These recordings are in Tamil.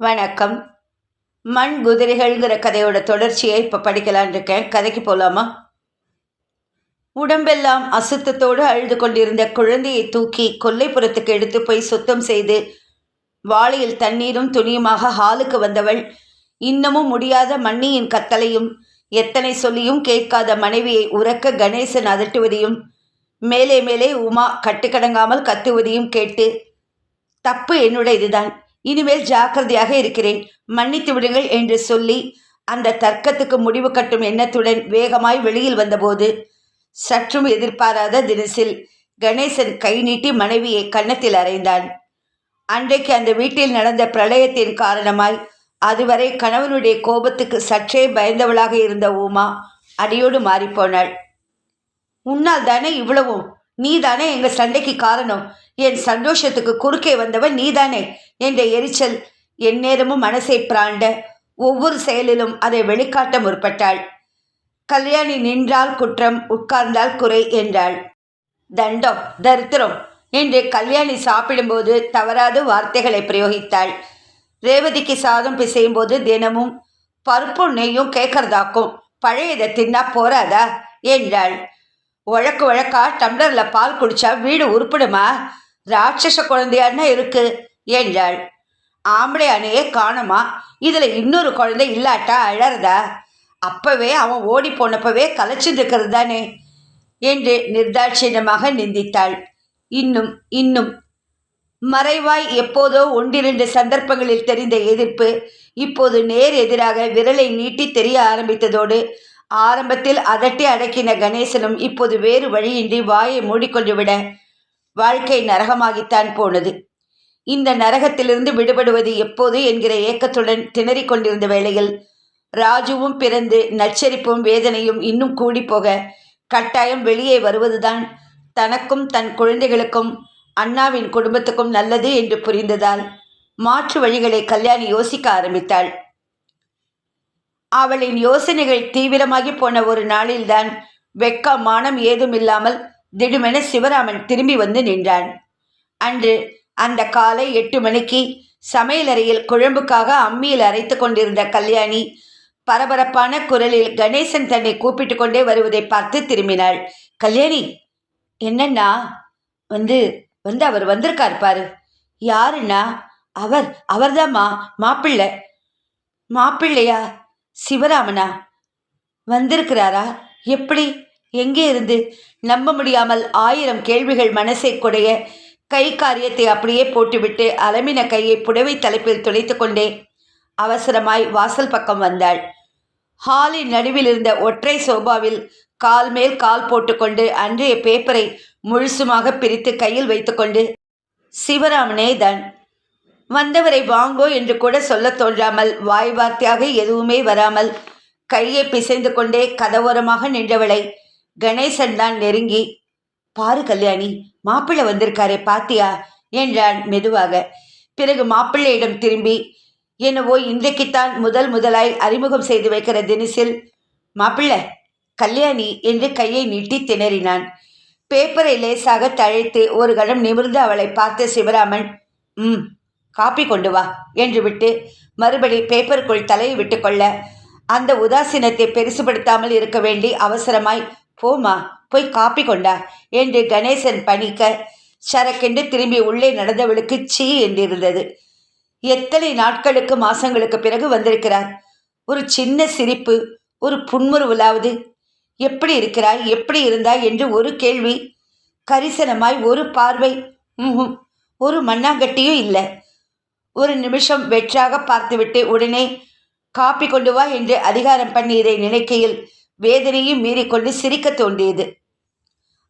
வணக்கம். மண் குதிரைகள்ங்கிற கதையோட தொடர்ச்சியை இப்போ படிக்கலான் இருக்கேன். கதைக்கு போகலாமா உடம்பெல்லாம் அசுத்தத்தோடு அழுது கொண்டிருந்த குழந்தையை தூக்கி கொல்லைப்புறத்துக்கு எடுத்து போய் சுத்தம் செய்து வாளியில் தண்ணீரும் துணியுமாக ஹாலுக்கு வந்தவள் இன்னமும் முடியாத மண்ணியின் கத்தலையும் எத்தனை சொல்லியும் கேட்காத மனைவியை உறக்க கணேசன் அதட்டுவதையும் மேலே மேலே உமா கட்டுக்கடங்காமல் கத்துவதையும் கேட்டு தப்பு என்னுடைய இதுதான். இனிமேல் ஜாக்கிரதையாக இருக்கிறேன். மன்னித்து விடுங்கள் என்று சொல்லி அந்த தர்க்கத்துக்கு முடிவு கட்டும் எண்ணத்துடன் வேகமாய் வெளியில் வந்தபோது சற்றும் எதிர்பாராத தினசில் கணேசன் கை நீட்டி மனைவியை கன்னத்தில் அறைந்தான். அன்றைக்கு அந்த வீட்டில் நடந்த பிரளயத்தின் காரணமாய் அதுவரை கணவனுடைய கோபத்துக்கு சற்றே பயந்தவளாக இருந்த ஊமா அடியோடு மாறிப்போனாள். உன்னால் தானே இவ்வளவும்? நீ தானே எங்கள் சண்டைக்கு காரணம்? என் சந்தோஷத்துக்கு குறுக்கே வந்தவன் நீதானே என்ற எரிச்சல் எந்நேரமும் மனசை பிராண்ட ஒவ்வொரு செயலிலும் அதை வெளிக்காட்ட முற்பட்டாள். கல்யாணி நின்றால் குற்றம் உட்கார்ந்தால் குறை என்றாள். தண்டம் தரித்திரம் என்று கல்யாணி சாப்பிடும்போது தவறாத வார்த்தைகளை பிரயோகித்தாள். ரேவதிக்கு சாதம் பிசையும் போது தினமும் பருப்பும் நெய்யும் கேட்கறதாக்கும் பழையதை தின்னா போறாதா? என்றாள். உழக்கு உழக்கா டம்ளரில் பால் குடிச்சா வீடு உருப்பிடுமா? ராட்சச குழந்தையான்னா இருக்கு. என்றாள் ஆம்பளை அணையே காணுமா? இதில் இன்னொரு குழந்தை இல்லாட்டா அழறதா? அப்பவே அவன் ஓடி போனப்பவே கலைச்சிருக்கிறது தானே? என்று நிர்தாட்சியமாக நிந்தித்தாள். இன்னும் இன்னும். மறைவாய் எப்போதோ ஒன்றிரண்டு சந்தர்ப்பங்களில் தெரிந்த எதிர்ப்பு இப்போது நேர் எதிராக விரலை நீட்டி தெரிய ஆரம்பித்ததோடு ஆரம்பத்தில் அதட்டி அடக்கின கணேசனும் இப்போது வேறு வழியின்றி வாயை மூடிக்கொண்டு விட வாழ்க்கை நரகமாகித்தான் போனது. இந்த நரகத்திலிருந்து விடுபடுவது எப்போது என்கிற ஏக்கத்துடன் திணறிக் கொண்டிருந்த வேளையில் ராஜுவும் பிறந்து நச்சரிப்பும் வேதனையும் இன்னும் கூடி போக கட்டாயம் வெளியே வருவதுதான் தனக்கும் தன் குழந்தைகளுக்கும் அண்ணாவின் குடும்பத்துக்கும் நல்லது என்று புரிந்ததால் மாற்று வழிகளை கல்யாணி யோசிக்க ஆரம்பித்தாள். அவளின் யோசனைகள் தீவிரமாகி போன ஒரு நாளில்தான் வெக்க மானம் ஏதும் இல்லாமல் திடுமென சிவராமன் திரும்பி வந்து நின்றான். அன்று அந்த காலை எட்டு மணிக்கு சமையலறையில் குழம்புக்காக அம்மியில் அரைத்து கொண்டிருந்த கல்யாணி பரபரப்பான குரலில் கணேசன் தன்னை கூப்பிட்டு கொண்டே வருவதை பார்த்து திரும்பினாள். கல்யாணி என்னண்ணா? வந்து வந்து அவர் வந்திருக்கார் பாரு. யாருண்ணா? அவர் அவர்தாம்மா மாப்பிள்ளை. மாப்பிள்ளையா? சிவராமனா? வந்திருக்கிறாரா? எப்படி? எங்கே இருந்து? நம்ப முடியாமல் ஆயிரம் கேள்விகள் மனசை குடைய கை காரியத்தை அப்படியே போட்டுவிட்டு அலமின கையை புடவை தலைப்பில் துளைத்து கொண்டே அவசரமாய் வாசல் பக்கம் வந்தாள். ஹாலின் நடுவில் இருந்த ஒற்றை சோபாவில் கால் மேல் கால் போட்டுக்கொண்டு அன்றைய பேப்பரை முழுசுமாக பிரித்து கையில் வைத்துக்கொண்டு சிவராமனே தான் வந்தவரை வாங்கோ என்று கூட சொல்லத் தோன்றாமல் வாய் வார்த்தையாக எதுவுமே வராமல் கையை பிசைந்து கொண்டே கதவோரமாக நின்றவளை கணேசன் தான் நெருங்கி பாரு கல்யாணி மாப்பிள்ளை வந்திருக்காரே பாத்தியா? என்றான் மெதுவாக. பிறகு மாப்பிள்ளையிடம் திரும்பி என்னவோ இன்றைக்குத்தான் முதல் முதலாய் அறிமுகம் செய்து வைக்கிற தினசில் மாப்பிள்ளை கல்யாணி என்று கையை நீட்டி திணறினான். பேப்பரை லேசாக தழைத்து ஒரு கணம் நிமிர்ந்து அவளை பார்த்த சிவராமன் ம் காப்பி கொண்டு வா என்று விட்டு மறுபடி பேப்பருக்குள் தலையை விட்டுக்கொள்ள அந்த உதாசீனத்தை பெருசுபடுத்தாமல் இருக்க வேண்டி அவசரமாய் போமா போய் காப்பி கொண்டா என்று கணேசன் பணிக்க சரக்கென்று திரும்பி உள்ளே நடந்தவளுக்கு சீ என்றிருந்தது. எத்தனை நாட்களுக்கு மாசங்களுக்கு பிறகு வந்திருக்கிறார்? ஒரு சின்ன சிரிப்பு ஒரு புன்முறுவலாவது. எப்படி இருக்கிறாய் எப்படி இருந்தாய் என்று ஒரு கேள்வி. கரிசனமாய் ஒரு பார்வை ம்ஹும். ஒரு மண்ணாங்கட்டியும் இல்லை. ஒரு நிமிஷம் வெற்றாக பார்த்துவிட்டு உடனே காப்பி கொண்டு வா என்று அதிகாரம் பண்ணி இதை நினைக்கையில் வேதனையும் மீறிக்கொண்டு சிரிக்க தோன்றியது.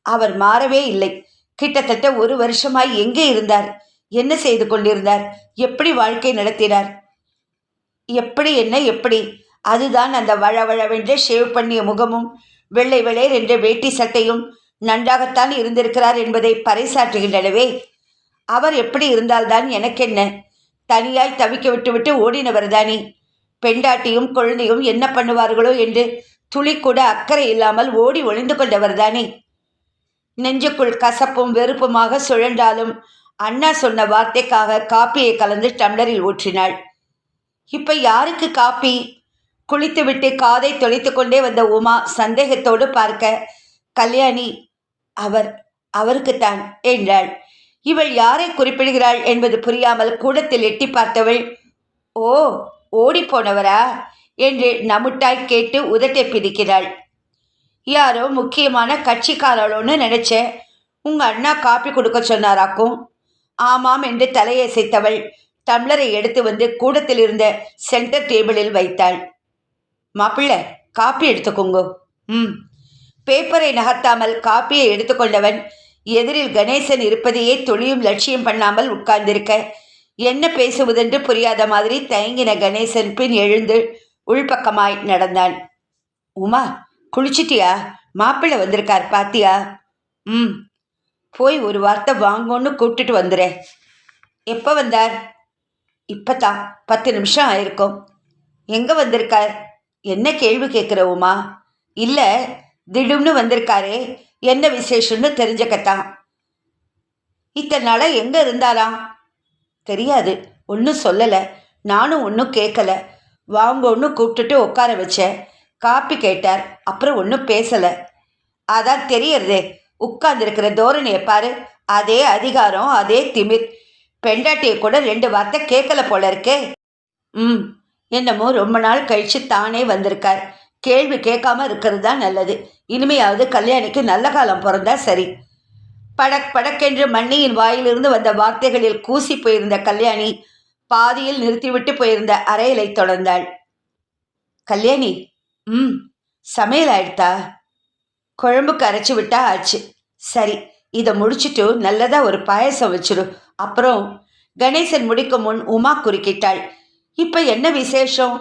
அவர் மாறவே இல்லை. கிட்டத்தட்ட ஒரு வருஷமாய் எங்கே இருந்தார்? என்ன செய்து கொண்டிருந்தார்? எப்படி வாழ்க்கை நடத்தினார்? எப்படி என்ன எப்படி? அதுதான் அந்த வழவழவென்று ஷேவ் பண்ணிய முகமும் வெள்ளை வெளேர் என்ற வேட்டி சட்டையும் நன்றாகத்தான் இருந்திருக்கிறார் என்பதை பறைசாற்றுகின்றனவே அவர் எப்படி இருந்தால்தான் எனக்கென்ன? தனியாய் தவிக்க விட்டுவிட்டு ஓடினவர் தானே பெண்டாட்டியும் குழந்தையும் என்ன பண்ணுவார்களோ என்று துளி கூட அக்கறை இல்லாமல் ஓடி ஒளிந்து கொண்டவர் தானே? நெஞ்சுக்குள் கசப்பும் வெறுப்புமாக சுழன்றாலும் அண்ணா சொன்ன வார்த்தைக்காக காப்பியை கலந்து டம்ளரில் ஊற்றினாள். இப்ப யாருக்கு காப்பி? குளித்துவிட்டு காதை தொலைத்து கொண்டே வந்த உமா சந்தேகத்தோடு பார்க்க கல்யாணி அவர் அவருக்குத்தான் என்றாள். இவள் யாரை குறிப்பிடுகிறாள் என்பது புரியாமல் கூடத்தில் எட்டி பார்த்தவள் ஓ ஓடிப்போனவரா என்று நமுட்டாய் கேட்டு உதட்டை பிரிக்கிறாள் யாரோ முக்கியமான கட்சிக்காரளோன்னு நினைச்சேன் உங்க அண்ணா காப்பி கொடுக்க சொன்னாராக்கும். ஆமாம் என்று தலையசைத்தவள் டம்ளரை எடுத்து வந்து கூடத்தில் இருந்த சென்டர் டேபிளில் வைத்தாள். மாப்பிள்ளை காப்பி எடுத்துக்கோங்க. ம். பேப்பரை நகர்த்தாமல் காப்பியை எடுத்துக்கொண்டவன் எதிரில் கணேசன் இருப்பதையே தொழியும் லட்சியம் பண்ணாமல் உட்கார்ந்திருக்க என்ன பேசுவதென்று புரியாத மாதிரி தயங்கின கணேசன் பின் எழுந்து உள்பக்கமாய் நடந்தான். உமா குளிச்சிட்டியா? மாப்பிள்ளை வந்திருக்கார் பாத்தியா? ம் போய் ஒரு வார்த்தை வாங்கோன்னு கூப்பிட்டுட்டு வந்துடுறேன் எப்போ வந்தார்? இப்பதான் பத்து நிமிஷம் ஆயிருக்கும். எங்கே வந்திருக்கார்? என்ன கேள்வி கேட்குற உமா? இல்லை திடும்னு வந்திருக்காரே. என்ன விசேஷம்னு தெரிஞ்சுக்கத்தான் இத்தனை நாளாக எங்கே இருந்தாராம்? தெரியாது ஒன்றும் சொல்லலை. நானும் ஒன்றும் கேட்கல வாங்கன்னு கூப்பிட்டுட்டு உட்கார வச்சேன். காப்பி கேட்டார். அப்புறம் ஒன்றும் பேசலை. அதான் தெரியறதே. உட்கார்ந்துருக்கிற தோரணையை பாரு. அதே அதிகாரம் அதே திமிர். பெண்டாட்டியை கூட ரெண்டு வார்த்தை கேட்கல போல இருக்கே. ம் என்னமோ ரொம்ப நாள் கழிச்சு தானே வந்திருக்கார். கேள்வி கேட்காம இருக்கிறது தான் நல்லது. இனிமையாவது கல்யாணிக்கு நல்ல காலம் பிறந்தா சரி. படக் படக்கென்று மண்ணியின் வாயிலிருந்து வந்த வார்த்தைகளில் கூசி போயிருந்த கல்யாணி பாதியில் நிறுத்திவிட்டு போயிருந்த அறையலை தொடர்ந்தாள். கல்யாணி ம் சமையல் ஆயிடுத்தா? குழம்புக்கு அரைச்சி விட்டா ஆச்சு. சரி இதை முடிச்சுட்டு நல்லதா ஒரு பாயசம் வச்சிரு. அப்புறம் கணேசன் முடிக்கும் முன் உமா குறுக்கிட்டாள். இப்போ என்ன விசேஷம்?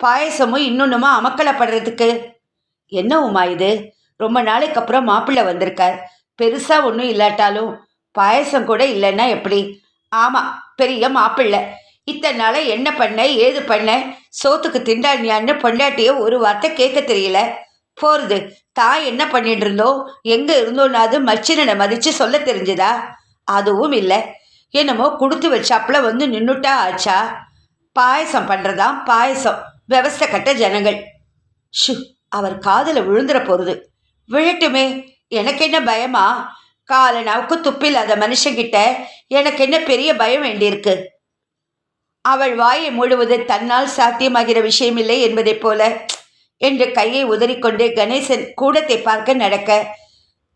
பாயசமும் இன்னொன்னுமா அமக்கலப்படுறதுக்கு? என்ன உமா இது? ரொம்ப நாளைக்கு அப்புறம் மாப்பிள்ளை வந்திருக்கார். பெருசா ஒன்றும் இல்லாட்டாலும் பாயசம் கூட இல்லைன்னா எப்படி? ஆமாம் பெரிய மாப்பிள்ளை. இத்தனை நாளை என்ன பண்ண ஏது பண்ண? சோத்துக்கு திண்டாடியான்னு பொண்டாட்டிய ஒரு வார்த்தை கேட்க தெரியல. போறது தான் என்ன பண்ணிட்டு இருந்தோம் எங்க இருந்தோன்னாது மச்சினனை மதிச்சு சொல்ல தெரிஞ்சுதா? அதுவும் இல்லை. என்னமோ கொடுத்து வச்சாப்புல வந்து நின்னுட்டா ஆச்சா? பாயசம் பண்றதாம் பாயசம். விவசாய கட்ட ஜனங்கள். ஷு அவர் காதில் விழுந்துற போறது. விழட்டுமே எனக்கு என்ன பயமா? காலனாவுக்கு துப்பில்லாத மனுஷங்கிட்ட எனக்கு என்ன பெரிய பயம் வேண்டியிருக்கு? அவள் வாயை மூடுவது தன்னால் சாத்தியமாகிற விஷயமில்லை என்பதைப் போல என்று கையை உதறிக்கொண்டு கணேசன் கூடத்தை பார்க்க நடக்க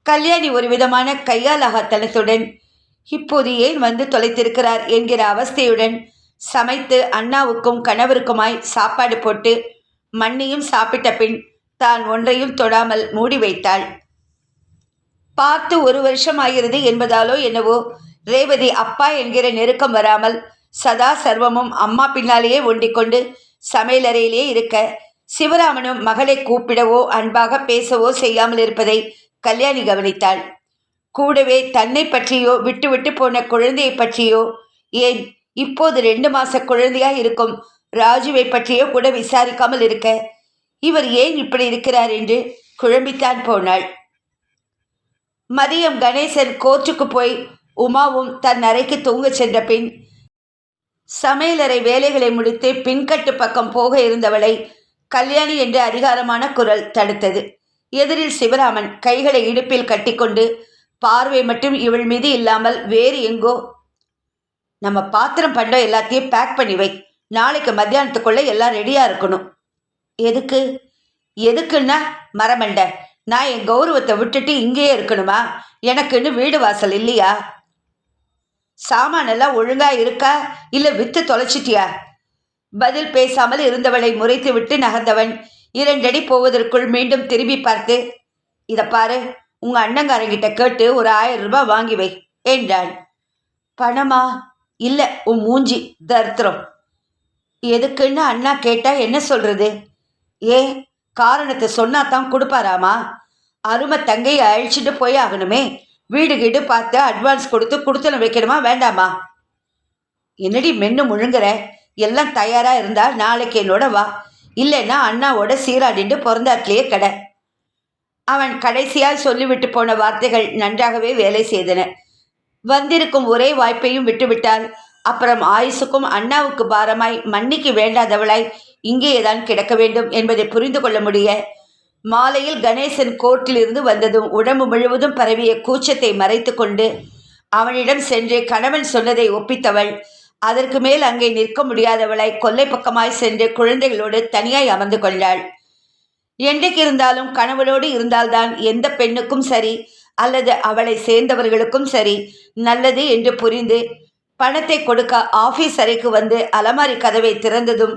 கல்யாணி ஒரு விதமான கையாலாகத்தனத்துடன் இப்போது ஏன் வந்து தொலைத்திருக்கிறார்? என்கிற அவஸ்தையுடன் சமைத்து அண்ணாவுக்கும் கணவருக்குமாய் சாப்பாடு போட்டு மண்ணியும் சாப்பிட்ட பின் தான் ஒன்றையும் தொடாமல் மூடி வைத்தாள். பார்த்து ஒரு வருஷம் ஆகிறது என்பதாலோ என்னவோ ரேவதி அப்பா என்கிற நெருக்கம் வராமல் சதா சர்வமும் அம்மா பின்னாலேயே ஒண்டிக்கொண்டு சமையலறையிலே இருக்க சிவராமனும் மகளை கூப்பிடவோ அன்பாக பேசவோ செய்யாமல் இருப்பதை கல்யாணி கவனித்தாள். கூடவே தன்னை பற்றியோ விட்டுவிட்டு போன குழந்தையை பற்றியோ ஏன் இப்போது ரெண்டு மாச குழந்தையா இருக்கும் ராஜுவை பற்றியோ கூட விசாரிக்காமல் இருக்க இவர் ஏன் இப்படி இருக்கிறார் என்று குழம்பித்தான் போனாள். மதியம் கணேசன் கோர்ட்டுக்கு போய் உமாவும் தன் அறைக்கு தூங்கச் சென்ற பின் சமையலறை வேலைகளை முடித்து பின்கட்டு பக்கம் போக இருந்தவளை கல்யாணி என்ற அதிகாரமான குரல் தடுத்தது. எதிரில் சிவராமன் கைகளை இடுப்பில் கட்டிக்கொண்டு பார்வை மட்டும் இவள் மீது இல்லாமல் வேறு எங்கோ? நம்ம பாத்திரம் பண்டம் எல்லாத்தையும் பேக் பண்ணி வை. நாளைக்கு மத்தியானத்துக்குள்ள எல்லாம் ரெடியா இருக்கணும். எதுக்கு? எதுக்குன்னா மரமண்ட நான் என் கௌரவத்தை விட்டுட்டு இங்கேயே இருக்கணுமா? எனக்குன்னு வீடு வாசல் இல்லையா? சாமானெல்லாம் ஒழுங்கா இருக்கா? இல்ல வித்து தொலைச்சிட்டியா? பதில் பேசாமல் இருந்தவளை முறைத்து விட்டு நகர்ந்தவன் இரண்டடி போவதற்குள் மீண்டும் திரும்பி பார்த்து இத பாரு உங்க அண்ணங்காரங்கிட்ட கேட்டு ஒரு ஆயிரம் ரூபாய் வாங்கி வை என்றான். பணமா? இல்ல உன் மூஞ்சி தர்த்திரம். எதுக்குன்னு அண்ணா கேட்டா என்ன சொல்றது? ஏ காரணத்தை சொன்னா தான் கொடுப்பாராமா? அருமை தங்கையை அழிச்சிட்டு போய் ஆகணுமே வீடு கீடு பார்த்து அட்வான்ஸ் கொடுத்து கொடுத்தன வைக்கணுமா? வேண்டாமா? என்னடி மென்னு முழுங்குற? எல்லாம் தயாரா இருந்தா நாளைக்கு என்னோட வா. இல்லைன்னா அண்ணாவோட சீராடிண்டு பிறந்தாட்டிலேயே கடை. அவன் கடைசியால் சொல்லிவிட்டு போன வார்த்தைகள் நன்றாகவே வேலை செய்தன. வந்திருக்கும் ஒரே வாய்ப்பையும் விட்டுவிட்டால் அப்புறம் ஆயுசுக்கும் அண்ணாவுக்கு பாரமாய் மன்னிக்கு வேண்டாதவளாய் இங்கேயேதான் கிடக்க வேண்டும் என்பதை புரிந்து கொள்ள முடிய மாலையில் கணேசன் கோர்ட்டிலிருந்து வந்ததும் உடம்பு முழுவதும் பரவிய கூச்சத்தை மறைத்து கொண்டு அவனிடம் சென்று கணவன் சொன்னதை ஒப்பித்தவள். அதற்கு மேல் அங்கே நிற்க முடியாதவளாய் கொல்லை பக்கமாய் சென்று குழந்தைகளோடு தனியாய் அமர்ந்து கொண்டாள். என்றைக்கு இருந்தாலும் கணவனோடு இருந்தால்தான் எந்த பெண்ணுக்கும் சரி அல்லது அவளை சேர்ந்தவர்களுக்கும் சரி நல்லது என்று புரிந்து பணத்தை கொடுக்க ஆபீஸ் அறைக்கு வந்து அலமாரி கதவை திறந்ததும்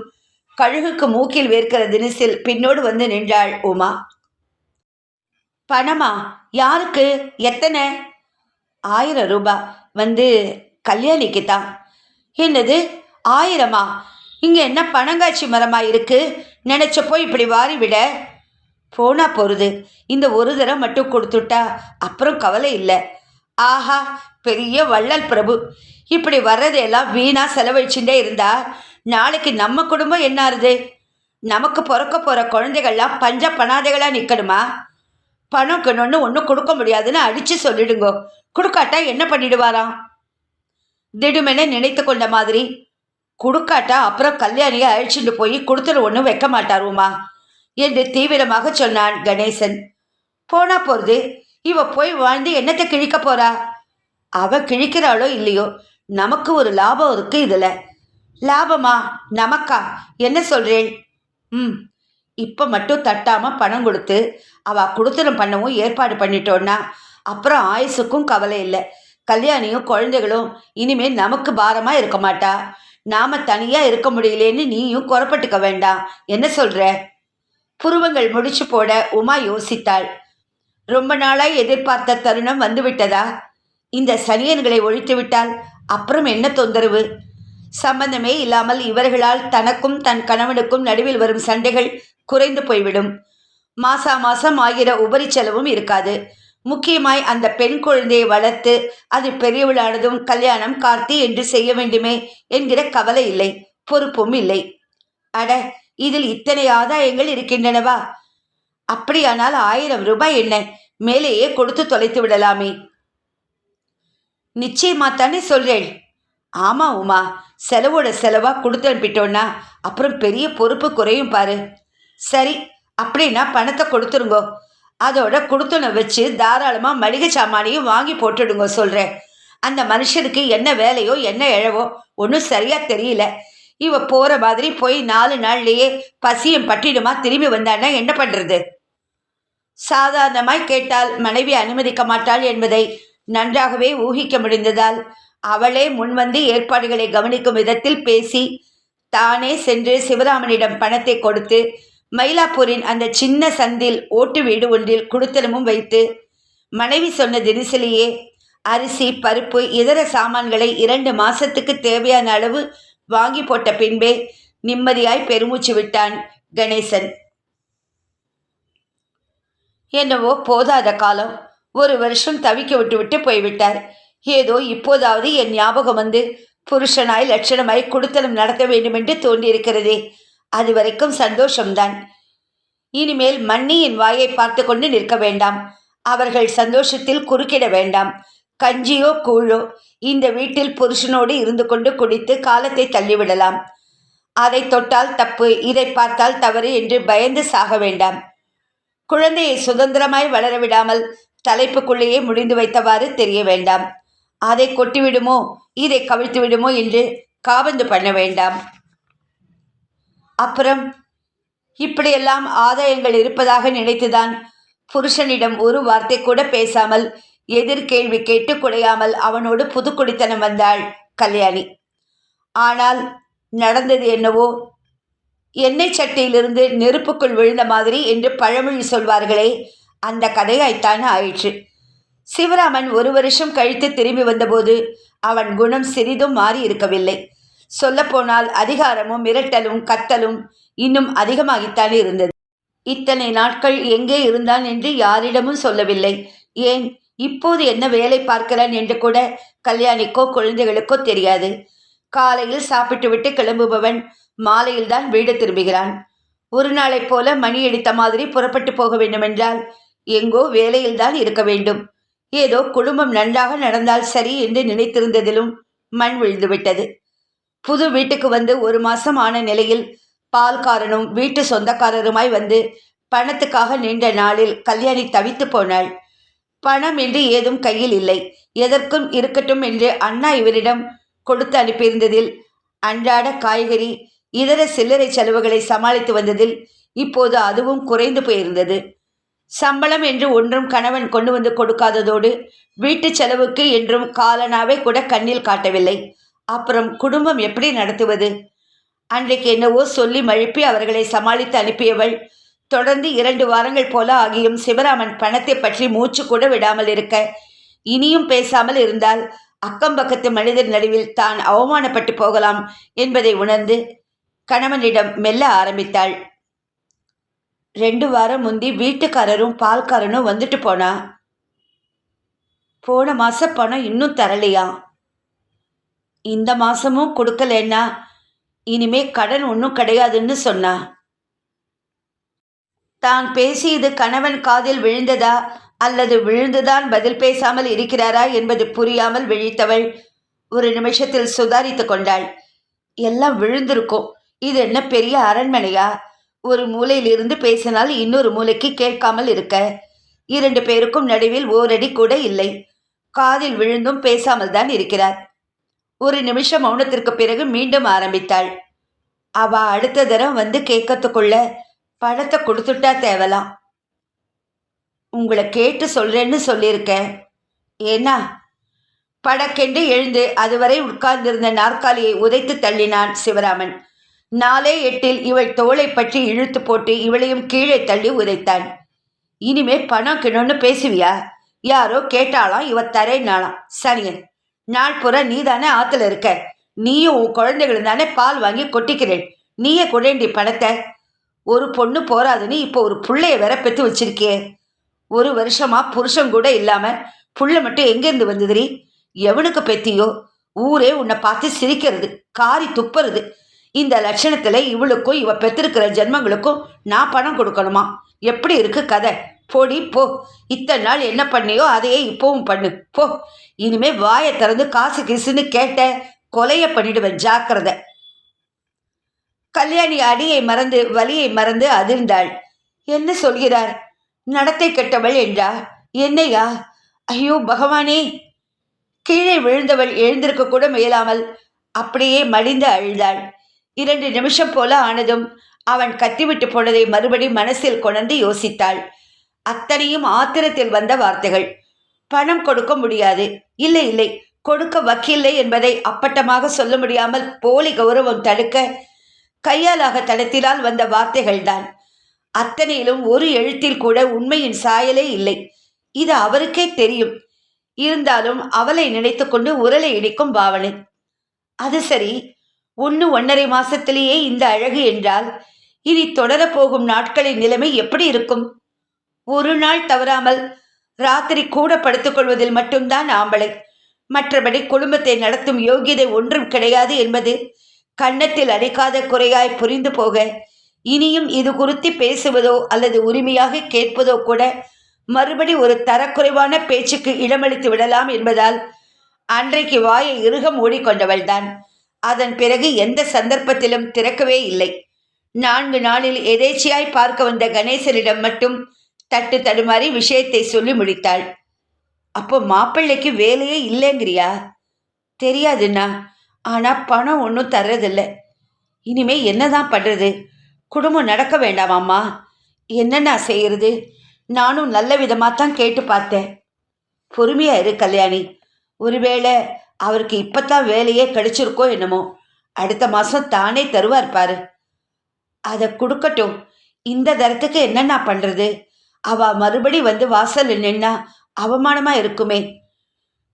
கழுகுக்கு மூக்கில் வேர்க்கிற தினசில் பின்னோடு வந்து நின்றாள் உமா. பணமா? யாருக்கு? எத்தனை? ஆயிரம் ரூபாய் வந்து கல்யாணிக்கு தான். என்னது? ஆயிரமா? இங்கே என்ன பணங்காட்சி மரமா இருக்கு? நினச்சப்போ இப்படி வாரி விட. போனா போகிறது இந்த ஒரு தடவை மட்டும் கொடுத்துட்டா அப்புறம் கவலை இல்லை. ஆஹா! பெரிய வள்ளல் பிரபு. இப்படி வர்றதையெல்லாம் வீணா செலவழிச்சுட்டே இருந்தா நாளைக்கு நம்ம குடும்பம் என்னாருது? நமக்கு பிறக்க போகிற குழந்தைகள்லாம் பஞ்ச பணாதைகளாக நிற்கணுமா பணம் கணுன்னு ஒன்றும் கொடுக்க முடியாதுன்னு அடித்து சொல்லிடுங்கோ. கொடுக்காட்டா என்ன பண்ணிடுவாராம்? திடுமென நினைத்து கொண்ட மாதிரி. கொடுக்காட்டா அப்புறம் கல்யாணியை அழிச்சுட்டு போய் கொடுத்துட ஒன்றும் வைக்க மாட்டாருமா? என்று தீவிரமாக சொன்னான் கணேசன். போனா போகிறது இவ போய் வாழ்ந்து என்னத்தை கிழிக்க போறா? அவ கிழிக்கிறாளோ இல்லையோ? நமக்கு ஒரு லாபம் இருக்கு இதில். லாபமா? நமக்கா? என்ன சொல்றேன்? ம். இப்போ மட்டும் தட்டாமல் பணம் கொடுத்து அவள் கொடுத்துரும் பண்ணவும் ஏற்பாடு பண்ணிட்டோன்னா அப்புறம் ஆயுசுக்கும் கவலை இல்லை. கல்யாணியும் குழந்தைகளும் இனிமேல் நமக்கு பாரமாக இருக்க மாட்டா. நாம் தனியாக இருக்க முடியலேன்னு நீயும் குறப்பட்டுக்க வேண்டாம் என்ன சொல்கிற புருவங்கள் முடிச்சு போட உமா யோசித்தாள். ரொம்ப நாளாய் எதிர்பார்த்த தருணம் வந்துவிட்டதா? இந்த சனியன்களை ஒழித்து விட்டால் அப்புறம் என்ன தொந்தரவு? சம்பந்தமே இல்லாமல் இவர்களால் தனக்கும் தன் கணவனுக்கும் நடுவில் வரும் சண்டைகள் குறைந்து போய்விடும். மாசா மாசம் ஆகிற உபரி செலவும் இருக்காது. முக்கியமாய் அந்த பெண் குழந்தையை வளர்த்து அது பெரியவளானதும் கல்யாணம் கார்த்தி என்று செய்ய வேண்டுமே என்கிற கவலை இல்லை பொறுப்பும் இல்லை. அட இதில் இத்தனை ஆதாயங்கள் இருக்கின்றனவா? அப்படியானால் ஆயிரம் ரூபாய் என்ன? மேலேயே கொடுத்து தொலைத்து விடலாமே. நிச்சயமா தானே சொல்றேன் ஆமாம் உமா செலவோட செலவாக கொடுத்து அனுப்பிட்டோன்னா அப்புறம் பெரிய பொறுப்பு குறையும் பாரு. சரி அப்படின்னா பணத்தை கொடுத்துருங்கோ. அதோட கொடுத்துன வச்சு தாராளமாக மளிகை சாமானையும் வாங்கி போட்டுடுங்க சொல்கிறேன் அந்த மனுஷனுக்கு என்ன வேலையோ என்ன இழவோ ஒன்றும் சரியாக தெரியல. இவ போகிற மாதிரி போய் நாலு நாள்லேயே பசியும் பட்டிடுமா திரும்பி வந்தான்னா என்ன பண்ணுறது சாதாரணமாய் கேட்டால் மனைவி அனுமதிக்க மாட்டாள் என்பதை நன்றாகவே ஊகிக்க முடிந்ததால் அவளே முன்வந்து ஏற்பாடுகளை கவனிக்கும் விதத்தில் பேசி தானே சென்று சிவராமனிடம் பணத்தை கொடுத்து மயிலாப்பூரின் அந்த சின்ன சந்தில் ஓட்டு வீடு ஒன்றில் குடுத்தனமும் வைத்து மனைவி சொன்ன தினசிலேயே அரிசி பருப்பு இதர சாமான்களை இரண்டு மாசத்துக்கு தேவையான அளவு வாங்கி போட்ட பின்பே நிம்மதியாய் பெருமூச்சு விட்டான் கணேசன். என்னவோ போதாத காலம். ஒரு வருஷம் தவிக்க விட்டு விட்டு போய்விட்டார். ஏதோ இப்போதாவது என் ஞாபகம் வந்து புருஷனாய் லட்சணமாய் குடுத்தனம் நடத்த வேண்டுமென்று தோன்றியிருக்கிறதே. அது வரைக்கும் சந்தோஷம்தான். இனிமேல் மன்னியின் வாயை பார்த்து கொண்டு நிற்க வேண்டாம். அவர்கள் சந்தோஷத்தில் குறுக்கிட வேண்டாம். கஞ்சியோ கூழோ இந்த வீட்டில் புருஷனோடு இருந்து கொண்டு குடித்து காலத்தை தள்ளிவிடலாம். அதை தொட்டால் தப்பு இதை பார்த்தால் தவறு என்று பயந்து சாக வேண்டாம். குழந்தையை சுதந்திரமாய் வளர விடாமல் தலைப்புக்குள்ளேயே முடிந்து வைத்தவாறு தெரிய வேண்டாம். அதை கொட்டிவிடுமோ? இதை கவிழ்த்து விடுமோ என்று காபந்து பண்ண வேண்டாம். அப்புறம் இப்படியெல்லாம் ஆதாயங்கள் இருப்பதாக நினைத்துதான் புருஷனிடம் ஒரு வார்த்தை கூட பேசாமல் எதிர்கேள்வி கேட்டு குடையாமல் அவனோடு புதுக்குடித்தனம் வந்தாள் கல்யாணி. ஆனால் நடந்தது என்னவோ? எண்ணெய் சட்டியிலிருந்து நெருப்புக்குள் விழுந்த மாதிரி என்று பழமொழி சொல்வார்களே அந்த கதையாய்த்தான் ஆயிற்று. சிவராமன் ஒரு வருஷம் கழித்து திரும்பி வந்தபோது அவன் குணம் சிறிதும் மாறி இருக்கவில்லை. சொல்லப்போனால் அதிகாரமும் மிரட்டலும் கத்தலும் இன்னும் அதிகமாகித்தான் இருந்தது. இத்தனை நாட்கள் எங்கே இருந்தான் என்று யாரிடமும் சொல்லவில்லை. ஏன் இப்போது என்ன வேலை பார்க்கிறான் என்று கூட கல்யாணிக்கோ குழந்தைகளுக்கோ தெரியாது. காலையில் சாப்பிட்டுவிட்டு கிளம்புபவன் மாலையில் தான் வீடு திரும்புகிறான். ஒரு நாளைப் போல மணி அடித்த மாதிரி புறப்பட்டு போக வேண்டுமென்றால் எங்கோ வேலையில்தான் இருக்க வேண்டும். ஏதோ குடும்பம் நன்றாக நடந்தால் சரி என்று நினைத்திருந்ததிலும் மண் விழுந்துவிட்டது. புது வீட்டுக்கு வந்து ஒரு மாசம் ஆன நிலையில் பால்காரனும் வீட்டு சொந்தக்காரருமாய் வந்து பணத்துக்காக நின்ற நாளில் கல்யாணி தவித்து போனாள். பணம் என்று ஏதும் கையில் இல்லை. எதற்கும் இருக்கட்டும் என்று அண்ணா இவரிடம் கொடுத்து அனுப்பியிருந்ததில் அன்றாட காய்கறி இதர சில்லறை செலவுகளை சமாளித்து வந்ததில் இப்போது அதுவும் குறைந்து போயிருந்தது. சம்பளம் என்று ஒன்றும் கணவன் கொண்டு வந்து கொடுக்காததோடு வீட்டு செலவுக்கு என்றும் காலனாவே கூட கண்ணில் காட்டவில்லை. அப்புறம் குடும்பம் எப்படி நடத்துவது? அன்றைக்கு என்னவோ சொல்லி மழுப்பி அவர்களை சமாளித்து அனுப்பியவள் தொடர்ந்து இரண்டு வாரங்கள் போல ஆகியும் சிவராமன் பணத்தை பற்றி மூச்சு கூட விடாமல் இருக்க இனியும் பேசாமல் இருந்தால் அக்கம் பக்கத்து மனிதர் நடுவில் தான் அவமானப்பட்டு போகலாம் என்பதை உணர்ந்து கணவனிடம் மெல்ல ஆரம்பித்தாள். ரெண்டு வாரம் முந்தி வீட்டுக்காரரும் பால்காரனும் வந்துட்டு போனா. போன மாதம் பணம் இன்னும் தரலையா? இந்த மாதமும் கொடுக்கலன்னா இனிமே கடன் ஒன்றும் கிடையாதுன்னு சொன்னா. தான் பேசியது கணவன் காதில் விழுந்ததா அல்லது விழுந்துதான் பதில் பேசாமல் இருக்கிறாரா என்பது புரியாமல் விழித்தவள் ஒரு நிமிஷத்தில் சுதாரித்து கொண்டாள். எல்லாம் விழுந்திருக்கும். இது என்ன பெரிய அரண்மனையா? ஒரு மூலையிலிருந்து பேசினால் இன்னொரு மூலைக்கு கேட்காமல் இருக்க. இரண்டு பேருக்கும் நடுவில் ஓரடி கூட இல்லை. காதில் விழுந்தும் பேசாமல் தான் இருக்கிறார். ஒரு நிமிஷம் மௌனத்திற்கு பிறகு மீண்டும் ஆரம்பித்தாள். அவ அடுத்த தரம் வந்து கேட்கறதுக்குள்ள பணத்தை கொடுத்துட்டா தேவலாம். உங்களை கேட்டு சொல்றேன்னு சொல்லியிருக்கேன் ஏன்னா படக்கென்று எழுந்து அதுவரை உட்கார்ந்திருந்த நாற்காலியை உதைத்து தள்ளினான் சிவராமன். நாலே எட்டில் இவள் தோளை பற்றி இழுத்து போட்டு இவளையும் கீழே தள்ளி உதைத்தான் இனிமே பணம் கிணொன்னு பேசுவியா? யாரோ கேட்டாலாம் இவ தரேனாலாம் சனியன் நாள் புற நீ தானே ஆத்துல இருக்க? நீயும் உன் குழந்தைகளும் தானே பால் வாங்கி கொட்டிக்கிறேன். நீயே குழந்தை பணத்தை. ஒரு பொண்ணு போராதுன்னு இப்போ ஒரு புள்ளைய வேற பெத்து வச்சிருக்கியே. ஒரு வருஷமா புருஷன் கூட இல்லாம புள்ள மட்டும் எங்கேருந்து வந்ததுரி எவனுக்கு பெத்தியோ? ஊரே உன்னை பார்த்து சிரிக்கிறது காரி துப்புறது. இந்த லட்சணத்தில் இவளுக்கும் இவ பெற்றிருக்கிற ஜென்மங்களுக்கும் நான் பணம் கொடுக்கணுமா? எப்படி இருக்கு கதை? போடி போ. இத்தனை நாள் என்ன பண்ணியோ அதையே இப்போவும் பண்ணு. போ. இனிமே வாயை திறந்து காசு கிசுன்னு கேட்ட கொலையை பண்ணிடுவேன் ஜாக்கிரதை. கல்யாணி அடியை மறந்து வலியை மறந்து அதிர்ந்தாள். என்ன சொல்கிறார்? நடத்தை கெட்டவள் என்றா என்னையா? ஐயோ பகவானே. கீழே விழுந்தவள் எழுந்திருக்க கூட முயலாமல் அப்படியே மடிந்து அழுதாள். இரண்டு நிமிஷம் போல ஆனதும் அவன் கத்திவிட்டு போனதை மறுபடி மனசில் கொணர்ந்து யோசித்தாள். அத்தனையும் ஆத்திரத்தில் வந்த வார்த்தைகள். பணம் கொடுக்க முடியாது. இல்லை இல்லை. கொடுக்க வக்கில்லை என்பதை அப்பட்டமாக சொல்ல முடியாமல் போலி கௌரவம் தடுக்க கையாலாக தடத்திலால் வந்த வார்த்தைகள்தான். அத்தனையிலும் ஒரு எழுத்தில் கூட உண்மையின் சாயலே இல்லை. இது அவருக்கே தெரியும். இருந்தாலும் அவளை நினைத்துக்கொண்டு உரலை இடிக்கும் பாவனை. அது சரி. ஒன்று ஒன்றரை மாசத்திலேயே இந்த அழகு என்றால் இனி தொடரப்போகும் நாட்களின் நிலைமை எப்படி இருக்கும்? ஒரு நாள் தவறாமல் ராத்திரி கூட படுத்துக்கொள்வதில் மட்டும்தான் ஆம்பளை. மற்றபடி குடும்பத்தை நடத்தும் யோகியதை ஒன்றும் கிடையாது என்பது கன்னத்தில் அடைக்காத குறையாய் புரிந்து போக இனியும் இது குறித்து பேசுவதோ அல்லது உரிமையாக கேட்பதோ கூட மறுபடி ஒரு தரக்குறைவான பேச்சுக்கு இடமளித்து விடலாம் என்பதால் அன்றைக்கு வாயை இறுக மூடிக்கொண்டவள்தான். அதன் பிறகு எந்த சந்தர்ப்பத்திலும் திறக்கவே இல்லை. நான்கு நாளில் எதேச்சியாய் பார்க்க வந்த கணேசனிடம் மட்டும் தட்டு தடுமாறி விஷயத்தை சொல்லி முடித்தாள். அப்போ மாப்பிள்ளைக்கு வேலையே இல்லைங்கிறியா? தெரியாதுண்ணா. ஆனால் பணம் ஒன்றும் தர்றதில்லை. இனிமே என்னதான் பண்ணுறது குடும்பம் நடக்க வேண்டாமாம்மா. என்னண்ணா செய்யறது? நானும் நல்ல விதமாக தான் கேட்டு பார்த்தேன். பொறுமையா இரு கல்யாணி. ஒருவேளை அவருக்கு இப்பத்தான் வேலையே கிடைச்சிருக்கோ என்னமோ. அடுத்த மாதம் தானே தருவார் பாரு. அதை கொடுக்கட்டும். இந்த தரத்துக்கு என்னென்ன பண்ணுறது அவ மறுபடி வந்து வாசல் நின்னா அவமானமா இருக்குமே.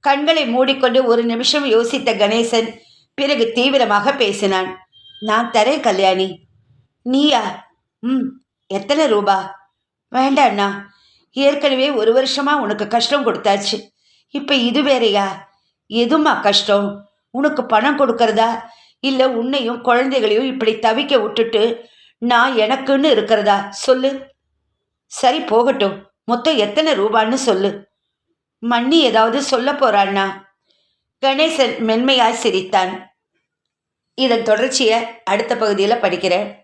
கண்களை மூடிக்கொண்டு ஒரு நிமிஷம் யோசித்த கணேசன் பிறகு தீவிரமாக பேசினான். நான் தரேன் கல்யாணி. நீயா? ம். எத்தனை ரூபா? வேண்டாண்ணா. ஏற்கனவே ஒரு வருஷமா உனக்கு கஷ்டம் கொடுத்தாச்சு. இப்போ இது வேறையா? எதுமா கஷ்டம்? உனக்கு பணம் கொடுக்கறதா? இல்லை உன்னையும் குழந்தைகளையும் இப்படி தவிக்க விட்டுட்டு நான் எனக்குன்னு இருக்கிறதா? சொல்லு. சரி போகட்டும். மொத்தம் எத்தனை ரூபான்னு சொல்லு. மண்ணி ஏதாவது சொல்ல போறான்னா? கணேசன் மென்மையாய் சிரித்தான். இதன் தொடர்ச்சியை அடுத்த பகுதியில் படிக்கிறேன்.